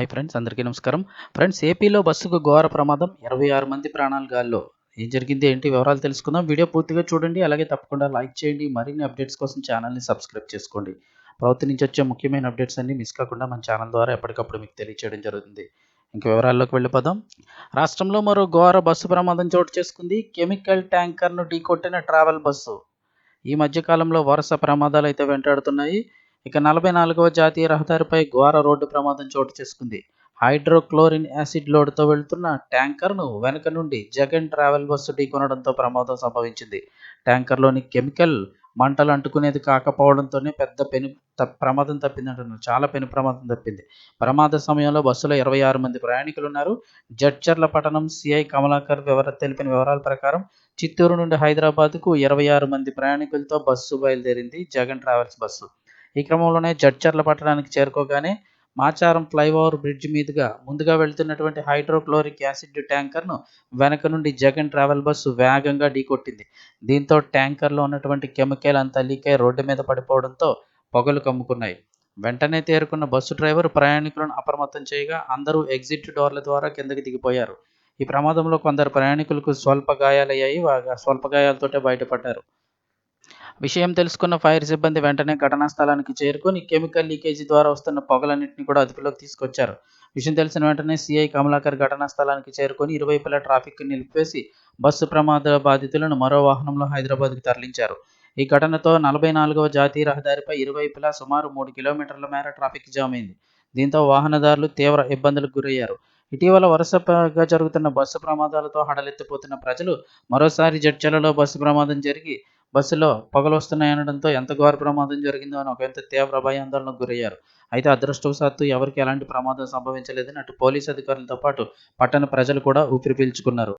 Hi friends అందరికీ నమస్కారం. Friends ఏపీలో బస్సుకు ఘోర ప్రమాదం. ఇరవై ఆరు మంది ప్రాణాలు గాల్లో. ఏం జరిగింది ఏంటి వివరాలు తెలుసుకుందాం. వీడియో పూర్తిగా చూడండి అలాగే తప్పకుండా లైక్ చేయండి. మరిన్ని అప్డేట్స్ కోసం ఛానల్ని సబ్స్క్రైబ్ చేసుకోండి. ప్రభుత్వం నుంచి వచ్చే ముఖ్యమైన అప్డేట్స్ అన్ని మిస్ కాకుండా మన ఛానల్ ద్వారా ఎప్పటికప్పుడు మీకు తెలియచేయడం జరుగుతుంది. ఇంక వివరాల్లోకి వెళ్ళిపోదాం. రాష్ట్రంలో మరో ఘోర బస్సు ప్రమాదం చోటు చేసుకుంది. కెమికల్ ట్యాంకర్ను ఢీకొట్టిన ట్రావెల్ బస్సు. ఈ మధ్యకాలంలో వరుస ప్రమాదాలు అయితే వెంటాడుతున్నాయి. ఇక నలభై నాలుగవ జాతీయ రహదారిపై ఘోర రోడ్డు ప్రమాదం చోటు చేసుకుంది. హైడ్రోక్లోరిన్ యాసిడ్ లోడ్తో వెళ్తున్న ట్యాంకర్ను వెనుక నుండి జగన్ ట్రావెల్ బస్సు ఢీకొనడంతో ప్రమాదం సంభవించింది. ట్యాంకర్లోని కెమికల్ మంటలు అంటుకునేది కాకపోవడంతోనే పెద్ద పెను ప్రమాదం తప్పిందంటున్నారు. చాలా పెను ప్రమాదం తప్పింది. ప్రమాద సమయంలో బస్సులో ఇరవై ఆరు మంది ప్రయాణికులు ఉన్నారు జడ్చర్ల పట్టణం సిఐ కమలాకర్ వివర తెలిపిన వివరాల ప్రకారం చిత్తూరు నుండి హైదరాబాద్కు ఇరవై ఆరు మంది ప్రయాణికులతో బస్సు బయలుదేరింది జగన్ ట్రావెల్స్ బస్సు. ఈ క్రమంలోనే జడ్చర్ల పట్టణానికి చేరుకోగానే మాచారం ఫ్లైఓవర్ బ్రిడ్జ్ మీదుగా ముందుగా వెళ్తున్నటువంటి హైడ్రోక్లోరిక్ యాసిడ్ ట్యాంకర్ను వెనక నుండి జగన్ ట్రావెల్ బస్సు వేగంగా ఢీకొట్టింది. దీంతో ట్యాంకర్లో ఉన్నటువంటి కెమికల్ అంతా లీకై రోడ్డు మీద పడిపోవడంతో పొగలు కమ్ముకున్నాయి. వెంటనే తేరుకున్న బస్సు డ్రైవర్ ప్రయాణికులను అప్రమత్తం చేయగా అందరూ ఎగ్జిట్ డోర్ల ద్వారా కిందకి దిగిపోయారు. ఈ ప్రమాదంలో కొందరు ప్రయాణికులకు స్వల్ప గాయాలయ్యాయి స్వల్ప గాయాలతోటే బయటపడ్డారు. విషయం తెలుసుకున్న ఫైర్ సిబ్బంది వెంటనే ఘటనా స్థలానికి చేరుకొని కెమికల్ లీకేజీ ద్వారా వస్తున్న పొగలన్నింటినీ కూడా అదుపులోకి తీసుకొచ్చారు. విషయం తెలిసిన వెంటనే సిఐ కమలాకర్ ఘటనా స్థలానికి చేరుకొని ఇరువైపులా ట్రాఫిక్ నిలిపివేసి బస్సు ప్రమాద బాధితులను మరో వాహనంలో హైదరాబాద్కు తరలించారు. ఈ ఘటనతో నలభై నాలుగవ జాతీయ రహదారిపై ఇరువైపులా సుమారు మూడు కిలోమీటర్ల మేర ట్రాఫిక్ జామ్ అయింది. దీంతో వాహనదారులు తీవ్ర ఇబ్బందులకు గురయ్యారు. ఇటీవల వరుసగా జరుగుతున్న బస్సు ప్రమాదాలతో హడలెత్తిపోతున్న ప్రజలు మరోసారి జడ్చలలో బస్సు ప్రమాదం జరిగి బస్సులో పొగలు వస్తున్నాయనడంతో ఎంత ఘోర ప్రమాదం జరిగిందో అని ఒక ఎంత తీవ్ర భయాందోళనకు గురయ్యారు. అయితే అదృష్టవశాత్తు ఎవరికి ఎలాంటి ప్రమాదం సంభవించలేదని అటు పోలీసు అధికారులతో పాటు పట్టణ ప్రజలు కూడా ఊపిరి పీల్చుకున్నారు.